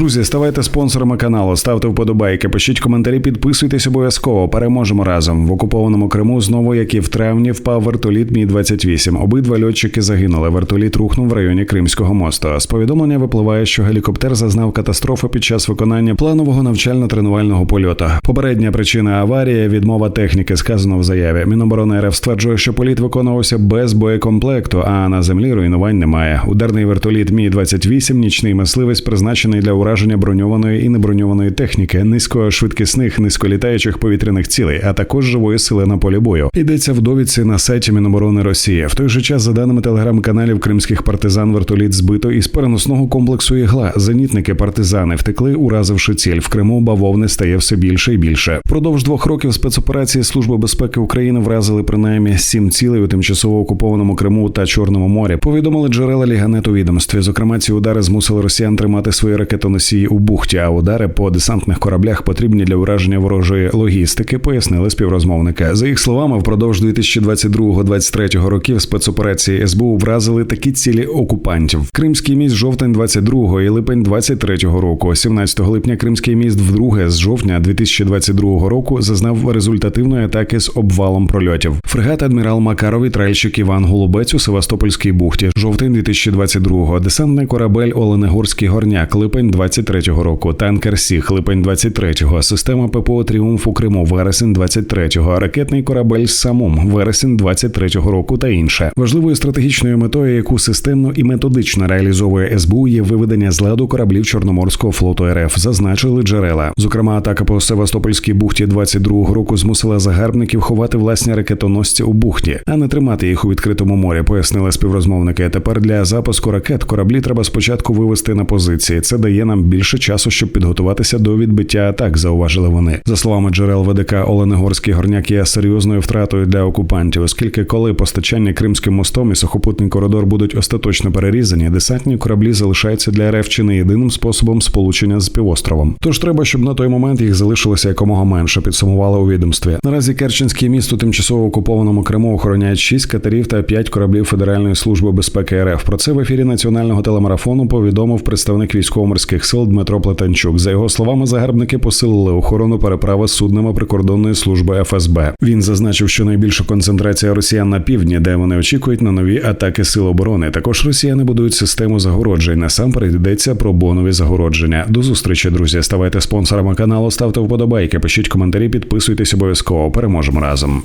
Друзі, ставайте спонсорами каналу, ставте вподобайки, пишіть коментарі, підписуйтесь обов'язково. Переможемо разом. В окупованому Криму знову, як і в травні, впав вертоліт Мі 28 Обидва льотчики загинули. Вертоліт рухнув в районі Кримського мосту. З повідомлення випливає, що гелікоптер зазнав катастрофи під час виконання планового навчально-тренувального польоту. Попередня причина аварії відмова техніки сказано в заяві. Міноборони РФ стверджує, що політ виконувався без боєкомплекту, а на землі руйнувань немає. Ударний вертоліт Мі 28 нічний мисливець призначений для ураження броньованої і неброньованої техніки, низькошвидкісних, низьколітаючих повітряних цілей, а також живої сили на полі бою. Йдеться в довідці на сайті Міноборони Росії. В той же час, за даними телеграм-каналів кримських партизан, вертоліт збито із переносного комплексу ігла. Зенітники партизани втекли, уразивши ціль. В Криму бавовни стає все більше і більше. Впродовж двох років спецоперації Служби безпеки України вразили принаймні сім цілей у тимчасово окупованому Криму та Чорному морі. Повідомили джерела Ліганет у відомстві. Зокрема, ці удари змусили росіян тримати свої ракетоносії у бухті. А удари по десантних кораблях потрібні для ураження ворожої логістики, пояснили співрозмовники. За їх словами, впродовж 2022-2023 років спецоперації СБУ вразили такі цілі окупантів: Кримський міст жовтень 22 і липень 23 року. 17 липня Кримський міст вдруге з жовтня 2022 року зазнав результативної атаки з обвалом прольотів. Фрегат адмірал Макаров і Іван Голубець у Севастопольській бухті. Жовтень 2022 Десантний корабель Оленегорський горняк. Липень 23-го року. Танкер Сіх. Липень 23-го. Система ППО Тріумф у Криму. Вересень 23-го. Ракетний корабель Самум. Вересень 23-го року та інше. Важливою стратегічною метою, яку системно і методично реалізовує СБУ, є виведення з ладу кораблів Чорноморського флоту РФ. Зазначили джерела. Зокрема, атака по Севастопольській бухті 22-го року змусила загарбників ховати власні ракетоносці у бухті, а не тримати їх у відкритому морі. Пояснили співрозмовники. Тепер для запуску ракет кораблі треба спочатку вивести на позиції. Це дає нам більше часу, щоб підготуватися до відбиття атак. Зауважили вони. За словами джерел ВДК Оленегорський горняк є серйозною втратою для окупантів, оскільки коли постачання Кримським мостом і сухопутний коридор будуть остаточно перерізані, десантні кораблі залишаються для РФ чи не єдиним способом сполучення з півостровом. Тож треба, щоб на той момент їх залишилося якомога менше. Підсумували у відомстві. Наразі Керченський міст у тимчасово окупованому Криму охороняють 6 катерів та 5 кораблів Федеральної служби безпеки РФ. Про це в ефірі національного телемарафону повідомив представник військово-морських сил Дмитро Плетенчук. За його словами, загарбники посилили охорону переправи суднами прикордонної служби ФСБ. Він зазначив, що найбільша концентрація росіян на півдні, де вони очікують на нові атаки сил оборони. Також росіяни будують систему загороджень. Насамперед йдеться про бонові загородження. До зустрічі, друзі. Ставайте спонсорами каналу, ставте вподобайки, пишіть коментарі, підписуйтесь обов'язково. Переможемо разом.